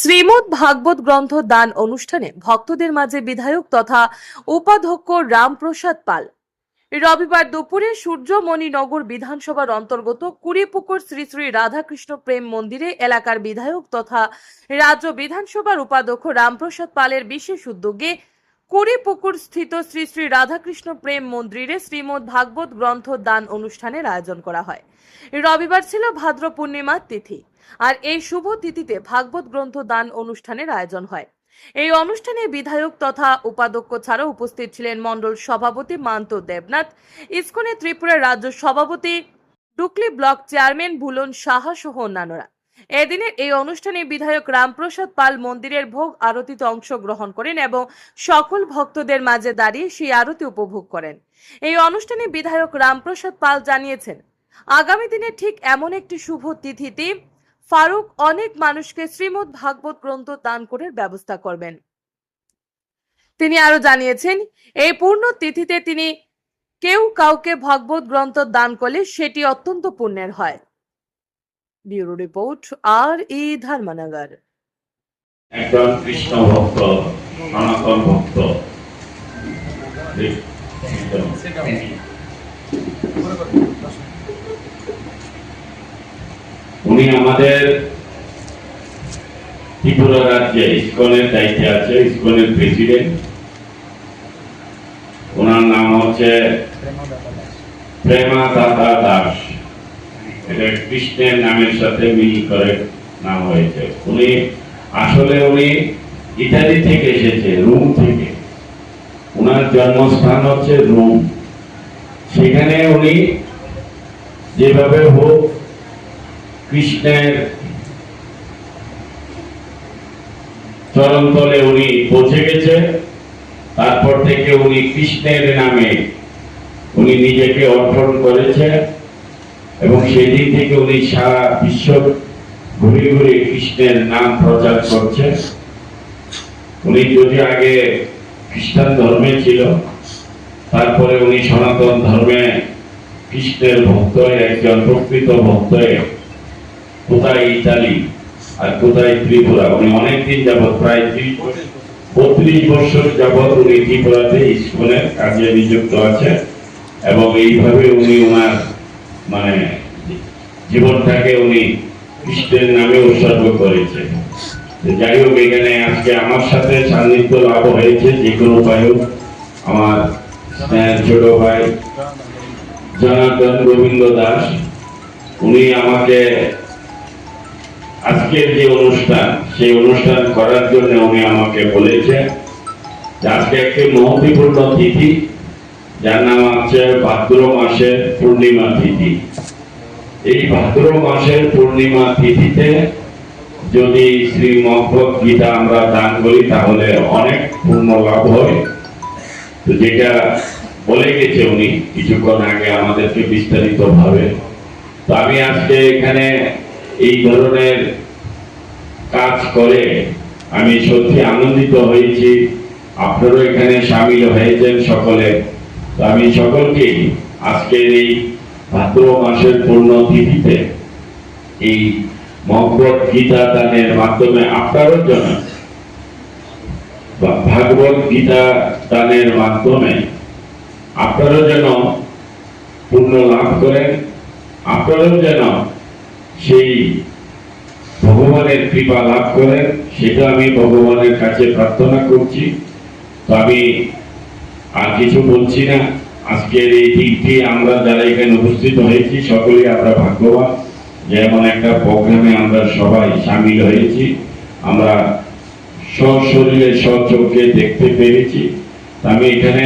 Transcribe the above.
শ্রীমদ ভাগবত গ্রন্থ দান অনুষ্ঠানে ভক্তদের মাঝে বিধায়ক তথা উপাধ্যক্ষ রামপ্রসাদ পাল। রবিবার দুপুরে সূর্যমণিনগর বিধানসভার অন্তর্গত কুড়িপুকুর শ্রী শ্রী রাধাকৃষ্ণ প্রেম মন্দিরে এলাকার বিধায়ক তথা রাজ্য বিধানসভার উপাধ্যক্ষ রামপ্রসাদ পালের বিশেষ উদ্যোগে কুড়িপুকুর স্থিত শ্রী শ্রী রাধাকৃষ্ণ প্রেম মন্দিরে শ্রীমদ ভাগবত গ্রন্থ দান অনুষ্ঠানের আয়োজন করা হয়। রবিবার ছিল ভাদ্র পূর্ণিমার তিথি। আর এই শুভ তিথিতে ভাগবত গ্রন্থ দান অনুষ্ঠানের আয়োজন হয়। এই অনুষ্ঠানে বিধায়ক তথা উপাধ্যক্ষ ছাড়াও উপস্থিত ছিলেন মণ্ডল সভাপতি মান্ত দেবনাথ, ইসকনের ত্রিপুরার রাজ্য সভাপতি ডুকলি ব্লক চেয়ারম্যান ভুলন সাহা সহ অন্যান্যরা। এদিনের এই অনুষ্ঠানে বিধায়ক রামপ্রসাদ পাল মন্দিরের ভোগ আরতিতে অংশগ্রহণ করেন এবং সকল ভক্তদের মাঝে দাঁড়িয়ে সেই আরতি উপভোগ করেন। এই অনুষ্ঠানে বিধায়ক রামপ্রসাদ পাল জানিয়েছেন, আগামী দিনে ঠিক এমন একটি শুভ তিথিতে ফারুক অনেক মানুষকে শ্রীমদ ভাগবত গ্রন্থ দান করে ব্যবস্থা করবেন। তিনি আরও জানিয়েছেন এই পূর্ণ তিথিতে তিনি কেউ কাউকে ভাগবত গ্রন্থ দান করলে সেটি অত্যন্ত পুণ্যের হয়। ব্যুরো রিপোর্ট আর ই ধর্মনগর। একজন কৃষ্ণ ভক্ত সনাতন ভক্ত। উনি আমাদের ত্রিপুরা রাজ্যে ইস্কনের দায়িত্বে আছে, ইস্কনের প্রেসিডেন্ট ওনার নাম হচ্ছে প্রেমা দাদা দাস। এটা কৃষ্ণের নামের সাথে মিল করে নাম হয়েছে। উনি, আসলে উনি ইতালি থেকে এসেছে, রোম থেকে। ওনার জন্মস্থান হচ্ছে রোম। সেখানে উনি যেভাবে হোক কৃষ্ণের চরণতলে উনি পৌঁছে গেছে। তারপর থেকে উনি কৃষ্ণের নামে উনি নিজেকে অর্পণ করেছে এবং সেদিন থেকে উনি সারা বিশ্ব ঘুরে ঘুরে কৃষ্ণের নাম প্রচার করছে। উনি যদি আগে খ্রিস্টান ধর্মে ছিল, তারপরে উনি সনাতন ধর্মে কৃষ্ণের ভক্ত একজন প্রকৃত ভক্ত কোথায় ইতালি আর কোথায় ত্রিপুরা? উনি অনেকদিন যাবৎ প্রায় বত্রিশ বছর যাবৎ উনি ত্রিপুরাতে স্কুলের কাজে নিযুক্ত আছে এবং এইভাবে উনি ওনার মানে জীবনটাকে উনি কৃষ্ণের নামে উৎসর্গ করেছে যাই হোক, এখানে আজকে আমার সাথে সান্নিধ্য লাভ হয়েছে যে কোনো উপায় হোক আমার ছোট ভাই জনার্দন গোবিন্দ দাস, উনি আমাকে আজকের যে অনুষ্ঠান, সেই অনুষ্ঠান করার জন্য উনি আমাকে বলেছে যে আজকে একটি মহত্বপূর্ণ তিথি। যার নাম হচ্ছে ভাদ্র মাসের পূর্ণিমা তিথি। এই ভাদ্র মাসের পূর্ণিমা তিথিতে যদি শ্রী মহভত গীতা আমরা দান করি, তাহলে অনেক পূর্ণ লাভ হয়। তো যেটা বলে গেছে উনি, কিছুক্ষণ আগে আমাদেরকে বিস্তারিত ভাবে তো আমি আজকে এখানে এই ধরনের কাজ করে আমি সত্যি আনন্দিত হয়েছি। আপনারাও এখানে সামিল হয়েছেন সকলে। তো আমি সকলকেই আজকের এই ভাদ্র মাসের পূর্ণ তিথিতে এই মহব্বত গীতা দানের মাধ্যমে আপনারও জন্য ভাগবত গীতা দানের মাধ্যমে আপনারাও যেন পূর্ণ লাভ করেন, আপনারাও যেন সেই ভগবানের কৃপা লাভ করেন সেটা আমি ভগবানের কাছে প্রার্থনা করছি। তো আমি আর কিছু বলছি না। আজকের এই দিনটি আমরা যারা এখানে উপস্থিত হয়েছি, সকলেই আমরা ভাগ্যবান। যেমন একটা প্রোগ্রামে আমরা সবাই সামিল হয়েছি। আমরা সশরীরে সচক্ষে দেখতে পেরেছি আমি এখানে